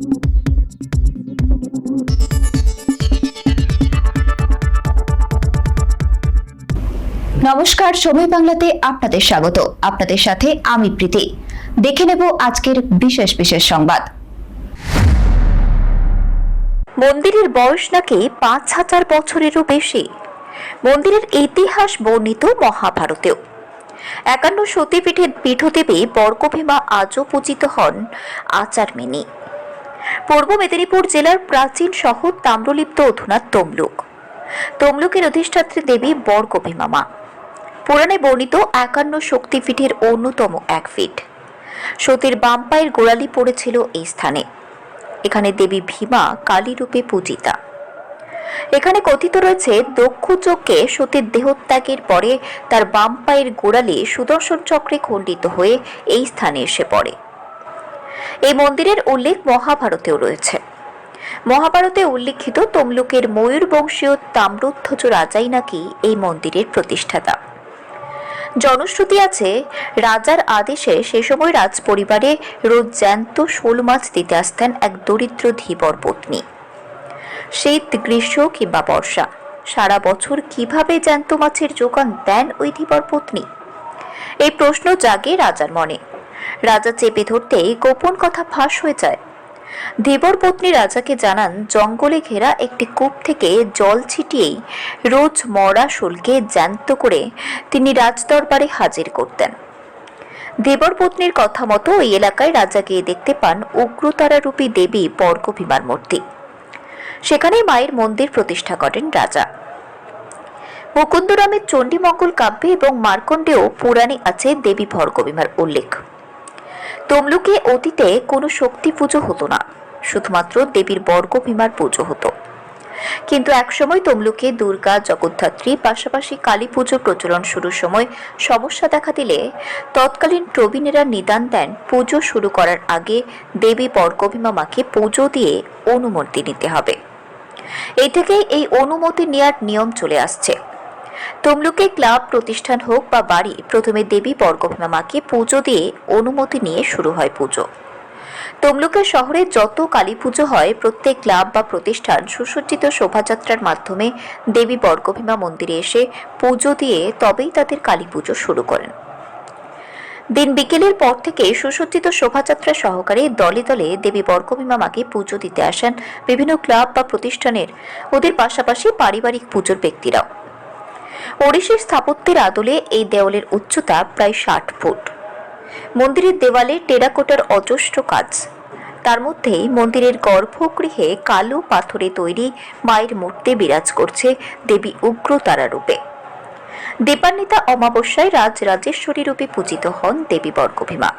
নমস্কার সময় বাংলাতে আপনাদের স্বাগত। আপনাদের সাথে আমি প্রীতি। দেখে নেব আজকের বিশেষ বিশেষ সংবাদ। মন্দিরের বয়স নাকি পাঁচ হাজার বছরেরও বেশি। মন্দিরের ইতিহাস বর্ণিত মহাভারতেও। একান্ন সতীপীঠের পীঠদেবী বর্গভীমা আজও পূজিত হন আচার আচারমিনী। পূর্ব মেদিনীপুর জেলার প্রাচীন শহর তাম্রলিপ্ত অধুনা তমলুক। তমলুকের অধিষ্ঠাত্রী দেবী বর্গভীমা মা পুরাণে বর্ণিত একান্ন শক্তিপীঠের অন্যতম এক ফিট সতীর বাম পায়ের গোড়ালি পড়েছিল এই স্থানে। এখানে দেবী ভীমা কালী রূপে পূজিতা। এখানে কথিত রয়েছে, দক্ষ যজ্ঞে সতীর দেহত্যাগের পরে তার বাম পায়ের গোড়ালি সুদর্শন চক্রে খণ্ডিত হয়ে এই স্থানে এসে পড়ে। এই মন্দিরের উল্লেখ মহাভারতেও রয়েছে। মহাভারতে উল্লিখিত তমলুকের ময়ূর বংশীয় তাম্রধ্বজ রাজাই নাকি এই মন্দিরের প্রতিষ্ঠাতা। জনশ্রুতি আছে, রাজার আদেশে সে সময় রাজ পরিবারে রোজ জ্যান্ত শোল মাছ দিতে আসতেন এক দরিদ্র ধীবর পত্নী। শীত গ্রীষ্ম কিংবা বর্ষা, সারা বছর কীভাবে জ্যান্ত মাছের যোগান দেন ওই ধীবর পত্নী? এই প্রশ্ন জাগে রাজার মনে। রাজা চেপে ধরতেই গোপন কথা ফাঁস হয়ে যায়। ধীবর পত্নী রাজাকে জানান, জঙ্গলে ঘেরা একটি কূপ থেকে জল ছিটিয়েই রোজ মরা শোলকে জ্যান্ত করে তিনি রাজদরবারে হাজির করতেন। দেবর পত্নীর কথা মতো ওই এলাকায় রাজা গিয়ে দেখতে পান উগ্রতারা রূপী দেবী বর্গভীমার মূর্তি। সেখানে মায়ের মন্দির প্রতিষ্ঠা করেন রাজা। মুকুন্দরামের চণ্ডীমঙ্গল কাব্যে এবং মার্কণ্ডেও পুরাণে আছে দেবী ভর্গভীমার উল্লেখ। তমলুকে অতীতে কোনো শক্তি পুজো হতো না। শুধুমাত্র দেবীর বর্গভীমার পুজো হতো। কিন্তু একসময় তমলুকে দুর্গা, জগদ্ধাত্রী, পাশাপাশি কালী পুজোর প্রচলন শুরুর সময় সমস্যা দেখা দিলে তৎকালীন প্রবীণেরা নিদান দেন পুজো শুরু করার আগে দেবী বর্গভীমা মাকে পুজো দিয়ে অনুমতি নিতে হবে। এই থেকেই এই অনুমতি নেওয়ার নিয়ম চলে আসছে। তমলুকে ক্লাব, প্রতিষ্ঠান হোক বা বাড়ি, প্রথমে দেবী বর্গভীমা মাকে পুজো দিয়ে অনুমতি নিয়ে শুরু হয় পুজো। তমলুকের শহরে যত কালী পুজো হয়, প্রত্যেক ক্লাব বা প্রতিষ্ঠান সুসজ্জিত শোভাযাত্রার মাধ্যমে দেবী বর্গভীমা মন্দিরে এসে পুজো দিয়ে তবেই তাদের কালী পুজো শুরু করেন। দিন বিকেলের পর থেকে সুসজ্জিত শোভাযাত্রা সহকারে দলে দলে দেবী বর্গভীমা মাকে পুজো দিতে আসেন বিভিন্ন ক্লাব বা প্রতিষ্ঠানের। ওদের পাশাপাশি পারিবারিক পুজোর ব্যক্তিরাও। ওড়িশির স্থাপত্যের আদলে এই দেওয়ালের উচ্চতা প্রায় ষাট ফুট। মন্দিরের দেওয়ালে টেরাকোটার অজস্র কাজ। তার মধ্যেই মন্দিরের গর্ভগৃহে কালো পাথরে তৈরি মায়ের মূর্তি বিরাজ করছে দেবী উগ্রতারা রূপে। দীপান্বিতা অমাবস্যায় রাজ রাজেশ্বরী রূপে পূজিত হন দেবী বর্গভীমা।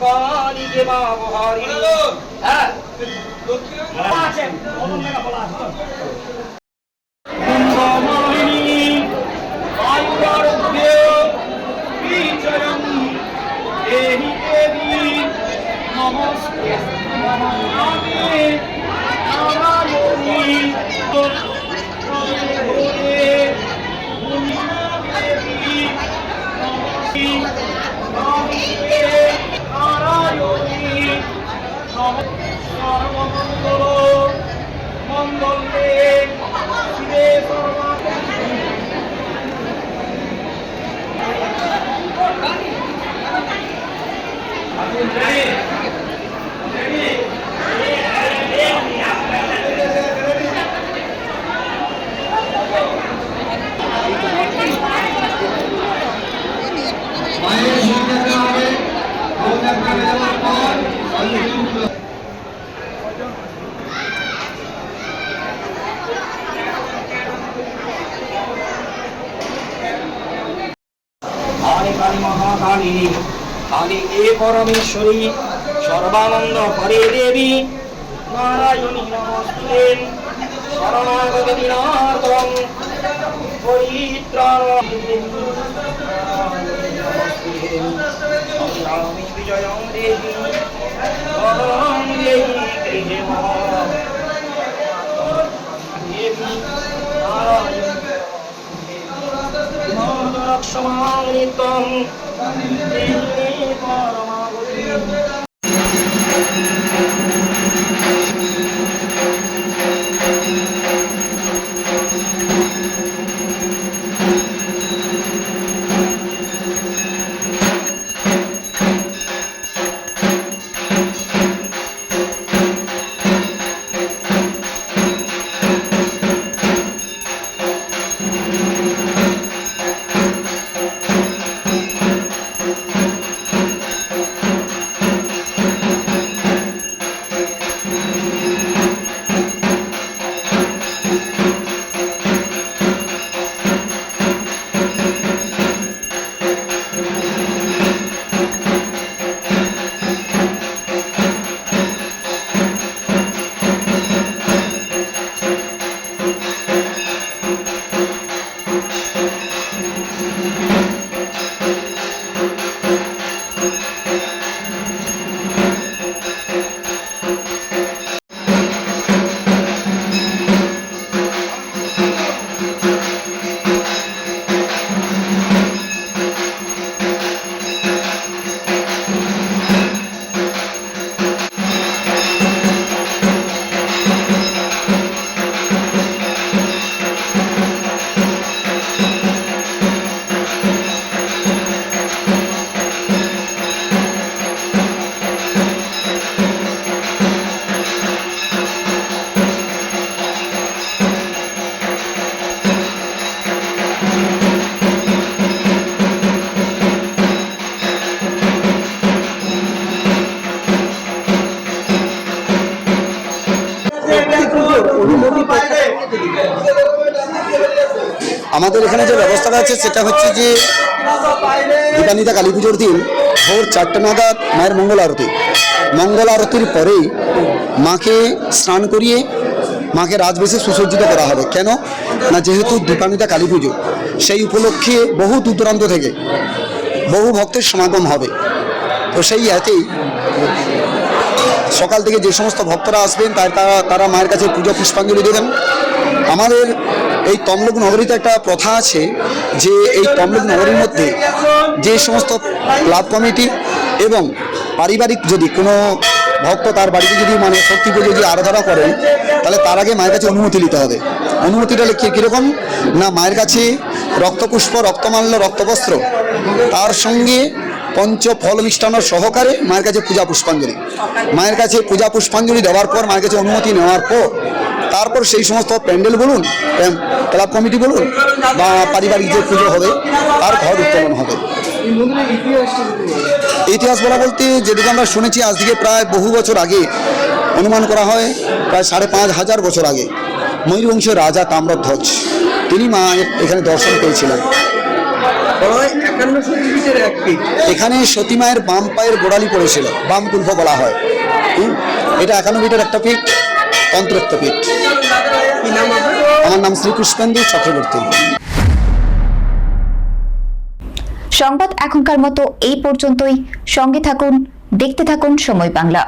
কালিকে মা বহারিণী হ্যাঁ কুম্ভমালিনী সর্বমঙ্গল মঙ্গলে সর্বা কালী কালী মহাকালী কালী এ পরমেশ্বরী সর্বানন্দ হরে দেবী নারায়ণী নমস্তে দেবী। রক্ষমাং পরমাগতি আমাদের এখানে যে ব্যবস্থাটা আছে, সেটা হচ্ছে যে দীপান্বিতা কালী পুজোর দিন ভোর চারটে নাগাদ মায়ের মঙ্গল আরতি। মঙ্গল আরতির পরেই মাকে স্নান করিয়ে মাকে রাজবেশে সুসজ্জিত করা হবে। কেন? না, যেহেতু দীপান্বিতা কালী পুজো সেই উপলক্ষে বহু দূর দূরান্ত থেকে বহু ভক্তের সমাগম হবে। তো সেই এতেই সকাল থেকে যে সমস্ত ভক্তরা আসবেন তাই তারা তারা মায়ের কাছে পুজো পুষ্পাঞ্জলি দেবেন। আমাদের এই তমলুক নগরীতে একটা প্রথা আছে যে এই তমলুক নগরীর মধ্যে যে সমস্ত ক্লাব কমিটি এবং পারিবারিক যদি কোনো ভক্ত তার বাড়িতে যদি মানে সত্যি পুজো যদি আরাধনা করেন, তাহলে তার আগে মায়ের কাছে অনুমতি নিতে হবে। অনুমতিটা কি- কীরকম? না, মায়ের কাছে রক্তপুষ্প, রক্তমাল্য, রক্তবস্ত্র, তার সঙ্গে পঞ্চ ফল মিষ্টান্ন সহকারে মায়ের কাছে পূজা পুষ্পাঞ্জলি। মায়ের কাছে পূজা পুষ্পাঞ্জলি দেওয়ার পর, মায়ের কাছে অনুমতি নেওয়ার পর তারপর সেই সমস্ত প্যান্ডেল বলুন ক্লাব কমিটি বলুন বা পারিবারিক যে পুজো হবে তার ঘর উত্তোলন হবে। ইতিহাস বলা বলতে যেটুকু আমরা শুনেছি আজ থেকে প্রায় বহু বছর আগে অনুমান করা হয় প্রায় সাড়ে পাঁচ হাজার বছর আগে ময়ূরবংশের রাজা তাম্রধ্বজ তিনি মা এখানে দর্শন পেয়েছিলেন এখানে সতীমায়ের বাম পায়ের গোড়ালি পড়েছিল বাম কুল্প বলা হয়? এটা একান্ন মিটার একটা পীঠ তন্ত্রত্ব পীঠ কি নাম আপনার আমার নাম শ্রীকৃষ্ণেন্দু চক্রবর্তী। সংবাদ এখনকার মতো এই পর্যন্তই। সঙ্গে থাকুন, দেখতে থাকুন সময় বাংলা।